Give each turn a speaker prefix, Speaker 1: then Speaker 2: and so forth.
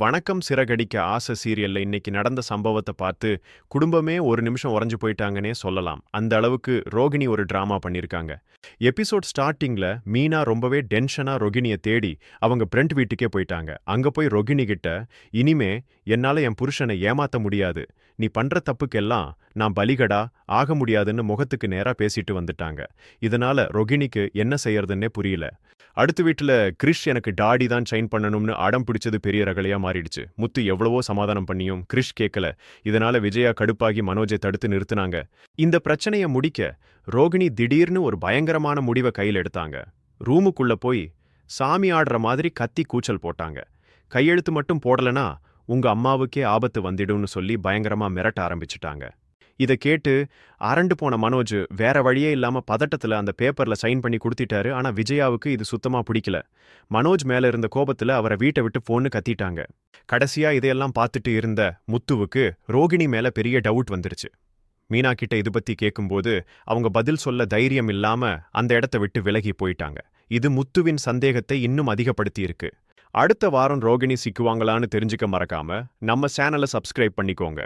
Speaker 1: வணக்கம் சிறகடிக்க ஆசை சீரியல்ல இன்னைக்கு நடந்த சம்பவத்தை பார்த்து குடும்பமே ஒரு நிமிஷம் உறைஞ்சு போயிட்டாங்கன்னே சொல்லலாம். அந்த அளவுக்கு ரோகிணி ஒரு டிராமா பண்ணியிருக்காங்க. எபிசோட் ஸ்டார்டிங்ல மீனா ரொம்பவே டென்ஷனா ரோகிணியை தேடி அவங்க ஃப்ரெண்ட் வீட்டுக்கே போயிட்டாங்க. அங்க போய் ரோகிணி கிட்ட இனிமே என்னால என் புருஷனை ஏமாத்த முடியாது. நீ பண்ற தப்புக்கெல்லாம் நான் பலிகடா ஆக முடியாதுன்னு முகத்துக்கு நேரா பேசிட்டு வந்துட்டாங்க. இதனால ரோகிணிக்கு என்ன செய்யறதுன்னே புரியல. அடுத்த வீட்டுல கிரிஷ் எனக்கு டாடி தான் சைன் பண்ணணும்னு அடம் பிடிச்சது பெரிய ரகலையாக மாறிடுச்சு. முத்து எவ்வளவோ சமாதானம் பண்ணியும் கிரிஷ் கேட்கல இதனால விஜயா கடுப்பாகி மனோஜை தடுத்து நிறுத்துனாங்க. இந்த பிரச்சனைய முடிக்க ரோகிணி திடீர்னு ஒரு பயங்கரமான முடிவை கையில் எடுத்தாங்க. ரூமுக்குள்ள போய் சாமி ஆடுற மாதிரி கத்தி கூச்சல் போட்டாங்க. கையெழுத்து மட்டும் போடலனா உங்க அம்மாவுக்கே ஆபத்து வந்துடும்னு சொல்லி பயங்கரமா மிரட்ட ஆரம்பிச்சிட்டாங்க. இதை கேட்டு அரண்டு போன மனோஜ் வேற வழியே இல்லாம பதட்டத்துல அந்த பேப்பர்ல சைன் பண்ணி கொடுத்திட்டாரு. ஆனா விஜயாவுக்கு இது சுத்தமா பிடிக்கல. மனோஜ் மேல இருந்த கோபத்துல அவரை வீட்டை விட்டு போன்னு கத்திட்டாங்க. கடைசியா இதையெல்லாம் பார்த்துட்டு இருந்த முத்துவுக்கு ரோகிணி மேல பெரிய டவுட் வந்துருச்சு. மீனா கிட்ட இது பத்தி கேட்கும்போது அவங்க பதில் சொல்ல தைரியம் இல்லாம அந்த இடத்த விட்டு விலகி போயிட்டாங்க. இது முத்துவின் சந்தேகத்தை இன்னும் அதிகப்படுத்தி இருக்கு அடுத்த வாரம் ரோகிணி சிக்குவாங்களான்னு தெரிஞ்சுக்க மறக்காம நம்ம சேனலை சப்ஸ்கிரைப் பண்ணிக்கோங்க.